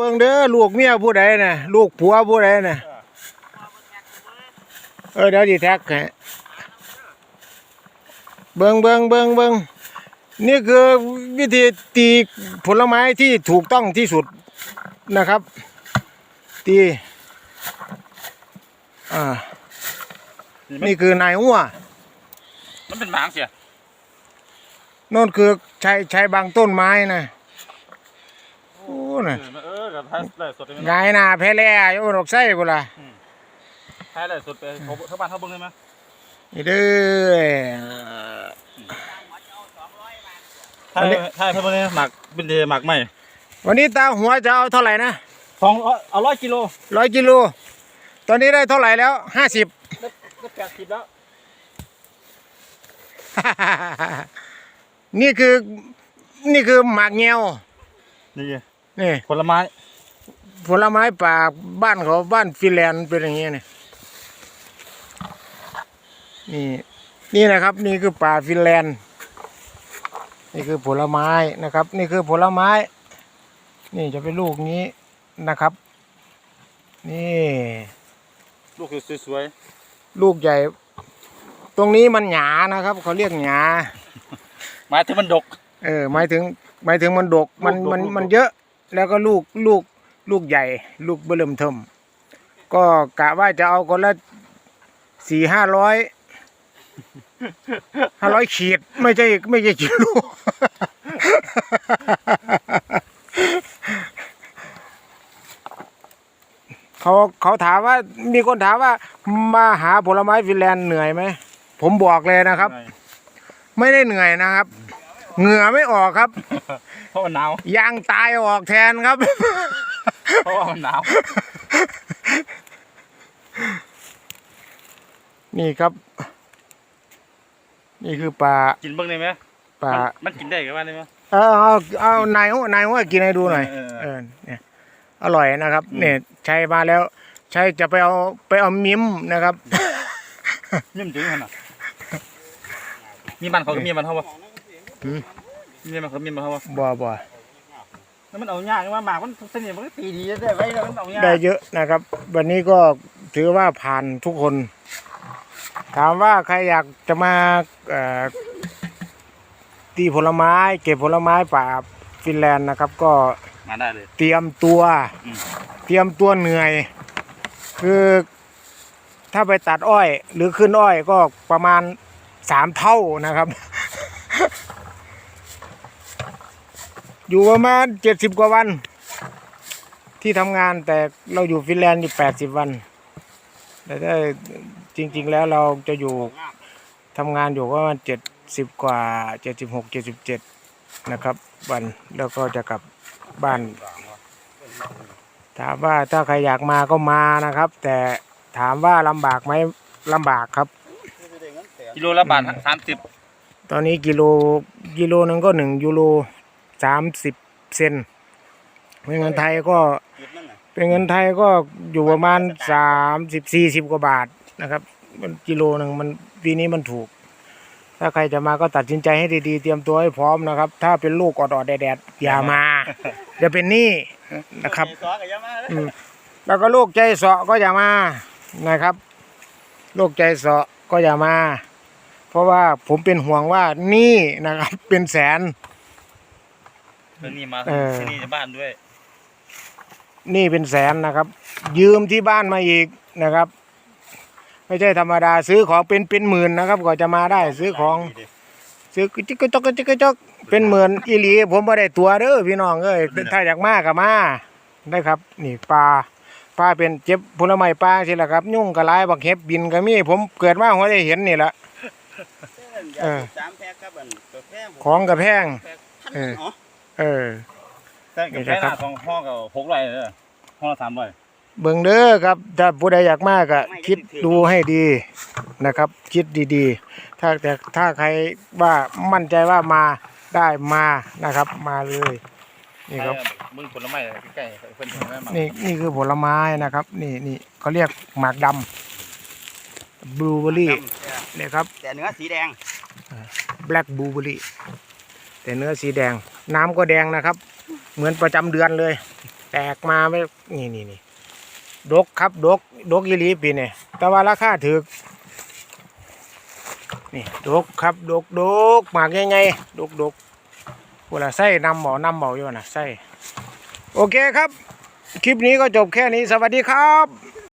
เบิ่งเด้อลูกเมียผู้ใดน่ะลูกผัวผู้ใดน่ะเออเดี๋ยวสิแท็กให้เบิ่งเบิ่งเบิ่งเบิ่งนี่คือวิธีตีผลไม้ที่ถูกต้องที่สุดนะครับ ตีอ่านี่คือนายหัวมันเป็นหมางเสียโน่นคือใช้ใช้บางต้นไม้นะโอ้น่ะเออกับ ท้ายเลยสดเลยงายหน้าแพ้แล่โยนออกไส้บุล่ะท้ายเลยสดไปเขาเขาบ้านเขาเบิ้งได้ไหมนี่เด้อ ท้ายท้ายเขาเบิ้งได้หมักเป็นเดหมักใหม่วันนี้ตาหัวจะเอาเท่าไหร่นะสองเอาร้อยกิโลร้อยกิโล ตอนนี้ได้เท่าไหร่แล้วห้าสิบก็แปดสิบแล้วนี่คือ นี่คือหมากเงียวนี่นี่ผลไม้ ผลไม้ป่าบ้านเขาบ้านฟินแลนด์เป็นอย่างเงี้ยนี่นี่นี่นะครับนี่คือป่าฟินแลนด์ นี่คือผลไม้นะครับ นี่คือผลไม้ นี่จะเป็นลูกนี้นะครับ นี่ ลูกคือสวยลูกใหญ่ ตรงนี้มันหยานะครับเขาเรียกหยาๆไม้ที่มันดก เออหมายถึงหมายถึงมันดกมันลูกดกมันลูกดกมันเยอะ แล้วก็ลูกลูก ลูกใหญ่ ลูกเบิ่มเทิมก็กะว่าจะเอาคนละสี่ห้าร้อยห้าร้อยขีด ไม่ใช่ไม่ใช่กิโลเขาเขาถามว่ามีคนถามว่า มาหาผลไม้ฟินแลนด์เหนื่อยไหม ผมบอกเลยนะครับ ไม่ได้เหนื่อยนะครับ เหงื่อไม่ออกครับ เพราะมันหนาว ยางตายออกแทนครับ เพราะว่ามันหนาว นี่ครับ นี่คือปลากินเบิ้งได้ไหมปลา มันมันกินได้กับว่าได้ไหม เอาเอาเอานายหัวนายหัวกินให้ดูหน่อยเออเอเอออเนี่ยอร่อยนะครับ อืม เนี่ยใช้มาแล้ว ใช้จะไปเอาไปเอามิมนะครับ นิ่มจริงขนาดมีบ้านเขาก็มีบ้านเขาปะหืม มีบ้านเขามีบ้านเขาปะบ่บ่ แล้วมันเอายากว่าหมากมันสนิทมันก็ตีดีได้ไว้แล้วมันเอายากได้เยอะนะครับ วันนี้ก็ถือว่าผ่านทุกคน ถามว่าใครอยากจะมาเอ่อตีผลไม้ เก็บผลไม้ป่าฟินแลนด์นะครับ ก็มาได้เลย เตรียมตัวอืมเตรียมตัวเหนื่อย คือถ้าไปตัดอ้อย หรือขึ้นอ้อยก็ประมาณสามเท่านะครับ อยู่ประมาณเจ็ดสิบกว่าวัน ที่ทำงานแต่เราอยู่ฟินแลนด์อยู่แปดสิบวัน แต่ถ้าจริง ๆ แล้วเราจะอยู่ทำงานอยู่ก็ประมาณเจ็ดสิบกว่าเจ็ดสิบหกเจ็ดสิบเจ็ดนะครับ วันแล้วก็จะกลับบ้านถามว่าถ้าใครอยากมาก็มานะครับ แต่ถามว่าลำบากไหมลำบากครับ กิโลละบาทสามสิบตอนนี้กิโลกิโลหนึงก็หนึ่งยูโร สามสิบเซนเป็นเงินไทยก็เป็นเงินไทยก็อยู่ประมาณสามสิบสี่สิบกว่าบาทนะครับ มันกิโลหนึ่งมันปีนี้มันถูก ถ้าใครจะมาก็ตัดสินใจให้ดีๆ เตรียมตัวให้พร้อมนะครับ ถ้าเป็นลูกออดๆแดดๆอย่ามาจะเป็นหนี้นะครับซอกับยามาอืมแล้วก็โรคใจเสาะก็อย่ามานะครับโรคใจเสาะก็อย่ามา เพราะว่าผมเป็นห่วงว่านี่นะครับเป็นแสน เป็นนี่มาเออ ที่นี่ในบ้านด้วย นี่เป็นแสนนะครับ ยืมที่บ้านมาอีกนะครับ ไม่ใช่ธรรมดาซื้อของเป็นเป็นหมื่นนะครับกว่าจะมาได้ซื้อของ ซื้อจิกกะจอกจิกกะจอกเป็นหมื่นอีหลีผมไม่ได้ตัวเด้อพี่น้องเอ้ยถ้าอยากมาก็มาได้ครับ นี่ปลาปลาเป็นเจ็บผลไม้ปลาสิละครับ ยุ่งกระไรบักเห็บบินก็มีผมเกิดมาหัวได้เห็นนี่แหละเออสามแพ็คครับอันกาแฟของกระแพง พันเอออ๋อ เออ แต่กับนี่แค่นะหครัน้าบของพ่อกับหกไรเลยห้องละสามร้อยเบิ่งเด้อครับ ถ้าผู้ใดอยากมากก็คิดดูให้ดีนะครับ คิดดีๆ ถ้าแต่ถ้าใครว่ามั่นใจว่ามาได้มานะครับ มาเลยนี่ครับมึงผลไม้ใกล้ๆเพิ่นเห็นไหมมานี่นี่คือผลไม้นะครับ นี่นี่เขาเรียกหมากดำบลูเบอรี่เนี่ยครับ แต่เนื้อสีแดงแบล็กบลูเบอรี่แต่เนื้อสีแดง น้ำก็แดงนะครับ เหมือนประจำเดือนเลย แตกมาไม่นี่นี่นี่ดกครับดกดกยีหลีปีนี่แต่ว่าราคาถือนี่ดกครับดกดกหมากใหญ่ๆดกดกเวลาไส้นำหมอนำหมาอยู่นะไส้โอเคครับ คลิปนี้ก็จบแค่นี้สวัสดีครับ